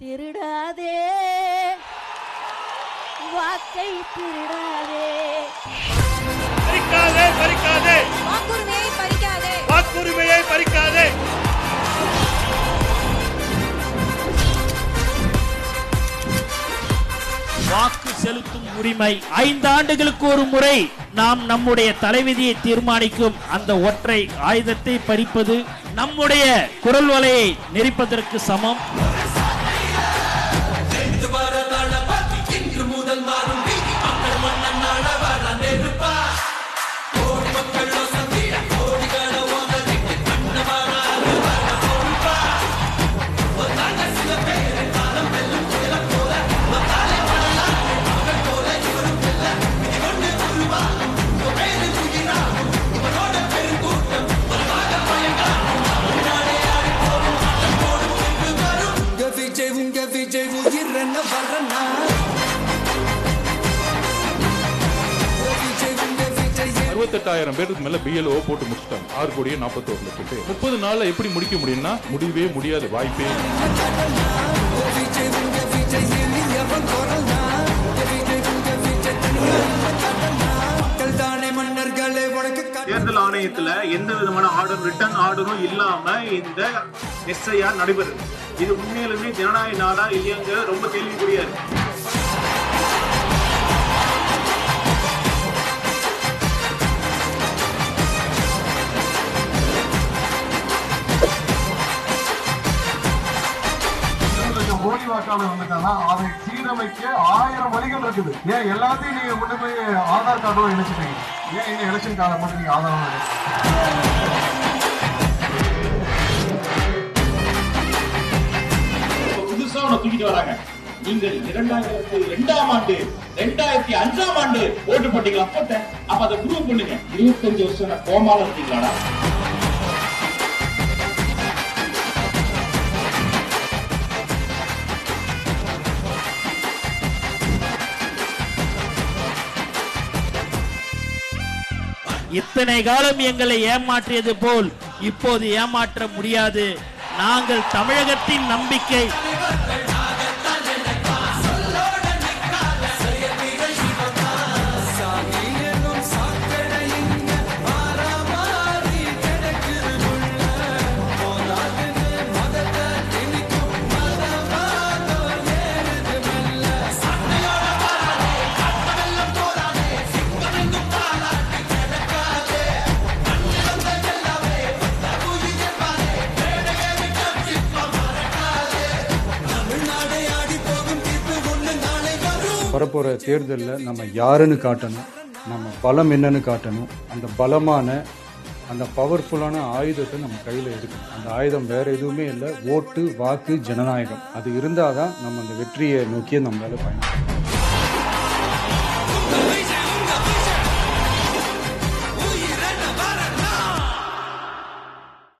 திருடாதே. வாக்கை திருடாதே. பறிக்காதே பறிக்காதே. வாக்குரிமையை பறிக்காதே. வாக்குரிமையை பறிக்காதே. வாக்கு செலுத்தும் உரிமை ஐந்து ஆண்டுகளுக்கு ஒரு முறை நாம் நம்முடைய தலைவிதியை தீர்மானிக்கும் அந்த ஒற்றை ஆயுதத்தை பறிப்பது நம்முடைய குரல் வலையை நெரிப்பதற்கு சமம். வரனா அறுபத்தெட்டாயிரம் பேருக்கு மேல பிஎல்ஓ போட்டு முடிச்சிட்டாங்க. ஆறு கோடியே நாற்பத்தோரு லட்சம் பேர். முப்பது நாள்ல எப்படி முடிக்க முடியும்னா முடியவே முடியாது வாய்ப்பே தேர்தல் ஆணையத்துல எந்த விதமான ஆர்டர் ரிட்டர்ன் ஆர்டரும் இல்லாம இந்த எஸ்ஐஆர் நடைபெறுது. இது உண்மையிலுமே ஜனநாயக நாடா இல்லையாங்க? ரொம்ப கேள்விக்குறியா இருக்கு. லட்சம் கோடி வாக்காளர் வந்துட்டாங்கன்னா அதை சீரமைக்க ஆயிரம் வழிகள் இருக்குது. ஏன் எல்லாத்தையும் நீங்க கொண்டு போய் ஆதார் கார்டோட இணைச்சிட்டீங்க? ஏன் இந்த எலெக்ஷன் கார்டை மட்டும் நீங்க ஆதாரம் புதுசா வராங்க நீங்கள் இரண்டாயிரத்தி இரண்டாம் ஆண்டு ரெண்டாயிரத்தி அஞ்சாம் ஆண்டு ஓட்டு போட்டீங்களா? போட்டேன். அப்ப அதை ப்ரூவ் பண்ணுங்க இருபத்தஞ்சு வருஷம் நான் கோமால இருக்கீங்களாடா? இத்தனை காலம் எங்களை ஏமாற்றியது போல் இப்போது ஏமாற்ற முடியாது. நாங்கள் தமிழகத்தின் நம்பிக்கை வரப்போகிற தேர்தலில் நம்ம யாருன்னு காட்டணும் நம்ம பலம் என்னன்னு காட்டணும் அந்த பலமான அந்த பவர்ஃபுல்லான ஆயுதத்தை நம்ம கையில் எடுக்கணும். அந்த ஆயுதம் வேறு எதுவுமே இல்லை ஓட்டு வாக்கு ஜனநாயகம். அது இருந்தால் தான் நம்ம அந்த வெற்றியை நோக்கியே நம்மளால பயணிக்கலாம்